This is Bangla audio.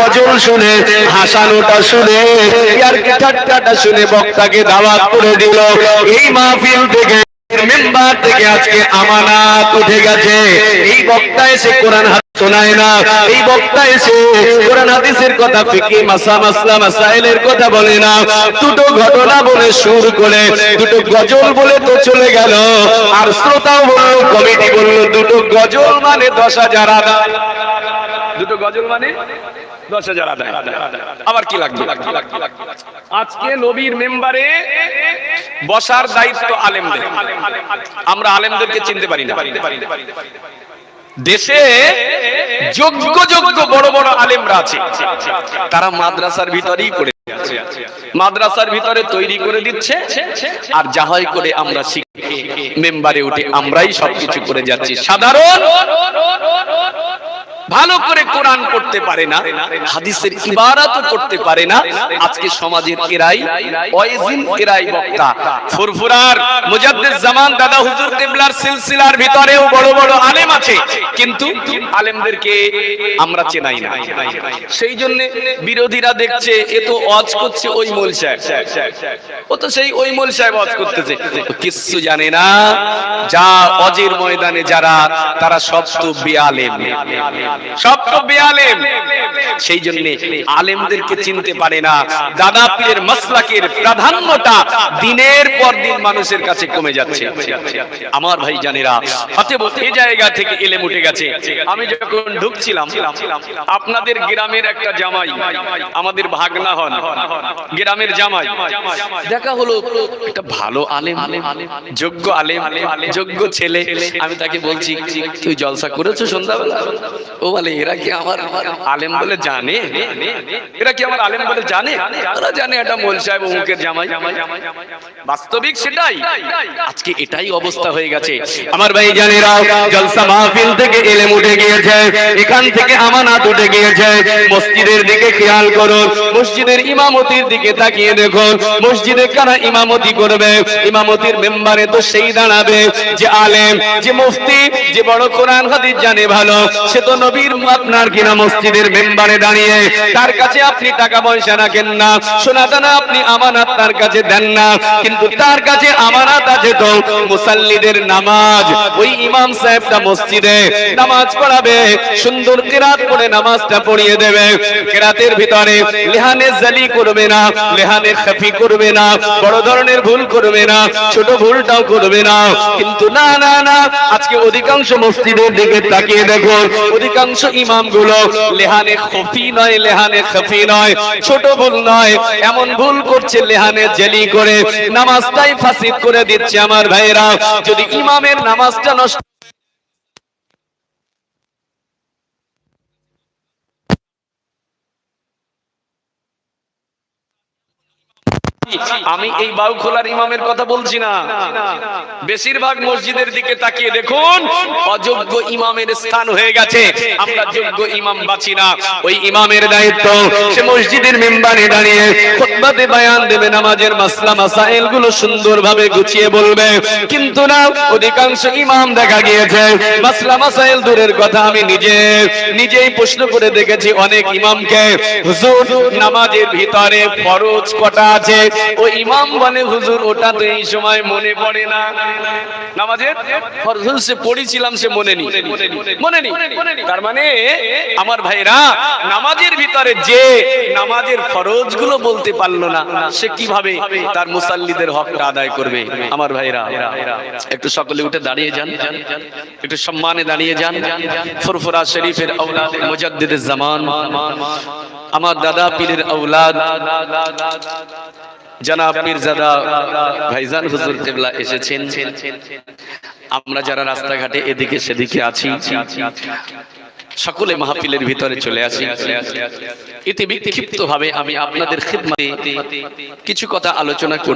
গজল শুনে, হাসানোটা শুনে শুনে বক্তাকে দাওয়াত করে দিল। এই মাহফিল থেকে মেম্বার থেকে আজকে আমানাত উঠে গেছে। এই বক্তা এসে কোরআন শোনায় না। এই বক্তা এসে কোরআন হাদিসের কথা ফিকি মাসা, মাসলা, মাসাইলের কথা বলে না। দুটো ঘটনা বলে সুর করে, দুটো গজল বলে তো চলে গেল। আর শ্রোতাও বলল, কমিটি বলল, দুটো গজল মানে দশ হাজার দুটো গজল মানে? দশ হাজার আদায়। আবার কি লাগবে? আজকে নবীর মেম্বারে বসার দায়িত্ব আলেমদের। আমরা আলেমদেরকে চিনতে পারি না। দেশে যোগ্য যোগ্য বড় বড় আলেমরা আছে। তারা মাদ্রাসার ভিতরেই করে মাদ্রাসার ভিতরে তৈরি করে দিচ্ছে। আর যা হয় করে আমরা শিখে মেম্বারে উঠে আমরাই সবকিছু করে যাচ্ছি। সাধারণ ভালো করে কোরআন পড়তে পারে না, হাদিসের ইবারাতও করতে পারে না, আজকে সমাজের এরাই ওয়াইজিন এরাই বক্তা। ফুরফুরার মুজাদ্দিদ জামান দাদা হুজুর কিবলার সিলসিলার ভিতরেও বড় বড় আলেম আছে, কিন্তু আলেমদেরকে আমরা চেনাই না। সেই জন্য বিরোধীরা দেখছে, এ তো ওয়াজ করছে ওই মোল সাহেব। ও তো সেই ওই মোল সাহেব ওয়াজ করতেছে। ও কিচ্ছু জানে না, যা অজের ময়দানে যারা, তারা সব তো বেআলেম। সব তো বেআলেম। সেই জন্য আলেমদেরকে চিনতে পারে না। দাদা পীরের মাসলাকের প্রাধান্যটা দিনের পর দিন মানুষের কাছে কমে যাচ্ছে। আমার ভাই জানেরা অতএব এই জায়গা থেকে এলেম উঠে গেছে। আমি যখন ঢুকছিলাম, আপনাদের গ্রামের একটা জামাই, আমাদের ভাগনা হন, গ্রামের জামাই। দেখা হলো, একটা ভালো আলেম, যোগ্য আলেম, যোগ্য ছেলে। আমি তাকে বলছি, তুই জলসা করেছ সন্ধ্যাবেলা? ও বলে, এরা কি আমার আলেম বলে জানে? এরা কি আমার আলেম বলে জানে? জানে, এটা মোল সাহেব অমুকের জামাই। বাস্তবিক সেটাই। আজকে এটাই অবস্থা হয়ে গেছে। আমার ভাই জলসা মাহফিল থেকে এলেম উঠে গিয়েছে, এখান থেকে আমানাত উঠে গিয়েছে। মসজিদের দিকে খেয়াল করুন মসজিদের ইমামতির দিকে তাকিয়ে দেখুন মসজিদে কারা ইমামতি করবে? ইমামতির মেম্বারে তো সেই দাঁড়াবে যে আলেম, যে মুফতি, যে বড় কোরআন হাদিস জানে ভালো, সে তো নবীর আপনার কিনা মসজিদের মেম্বারে দাঁড়িয়ে, তার কাছে আপনি টাকা পয়সা রাখেন না, সোনা দানা আপনি আমানত তার কাছে দেন না, কিন্তু তার কাছে আমানত আছে তো মুসাল্লিদের নামাজ। ওই ইমাম সাহেবটা মসজিদে নামাজ পড়াবে, সুন্দর কিরাত পড়ে নামাজটা পড়িয়ে দেবে। কিরাতের ভিতরে লেহানে জালি করবে না, লেহানে খাফি করবে না, বড় ধরনের ভুল করবে না, ছোট ভুলটাও করবে না। কিন্তু না না না, আজকে অধিকাংশ মসজিদের দিকে তাকিয়ে দেখুন, অধিকাংশ ইমামগুলো লেহানে খফি নয়, লেহানে খফি নয়। ছোট ভুল নয়, এমন ভুল করছে লেহানে জেলি করে। নামাজটাই ফাসিদ করে দিচ্ছে আমার ভাইয়েরা। যদি ইমামের নামাজটা নষ্ট আমি এই বাউখোলার ইমামের কথা বলছি না। বেশিরভাগ মসজিদের দিকে তাকিয়ে দেখুন, অযোগ্য ইমামের স্থান হয়ে গেছে। আমরা যোগ্য ইমাম বাছি না। ওই ইমামের দায়িত্ব, সে মসজিদের মেম্বারে দাঁড়িয়ে খুতবাতে বায়ান দেবে, নামাজের মাসলা মাসাইলগুলো সুন্দরভাবে গুছিয়ে বলবে। কিন্তু না, অধিকাংশ ইমাম দেখা গিয়েছে। মাসলা মাসাইল দূরের কথা আমি নিজে, নিজেই প্রশ্ন করে দেখেছি অনেক ইমামকে। হুজুর, নামাজের ভিতরে ফরজ কটা আছে? ও ইমাম বলে হুজুর, ওটা তো এই সময় মনে পড়ে না। নামাজের ফরজ সে পড়েছিলাম, সে মনে নি মনে নি তার মানে আমার ভাইরা, নামাজের ভিতরে যে নামাজের ফরজগুলো বলতে পারল না, সে কীভাবে তার মুসাল্লিদের হকটা আদায় করবে? আমার ভাইরা, একটু সকলে উঠে দাঁড়িয়ে যান। একটু সম্মানে দাঁড়িয়ে যান। ফুরফুরা শরীফের আওলাদ মুজাদ্দিদের জামান। আমার দাদা পীরের ঔলাদ জনাব পীরজাদা ভাইজান হুজুর কেবলা এসেছেন। আমরা যারা রাস্তাঘাটে এদিকে সেদিকে আছি, সকলে মাহফিলের ভিতরে চলে আসি। এতে বিক্ষিপ্ত ভাবে আমি আপনাদের খিদমতে কিছু কথা আলোচনা করি।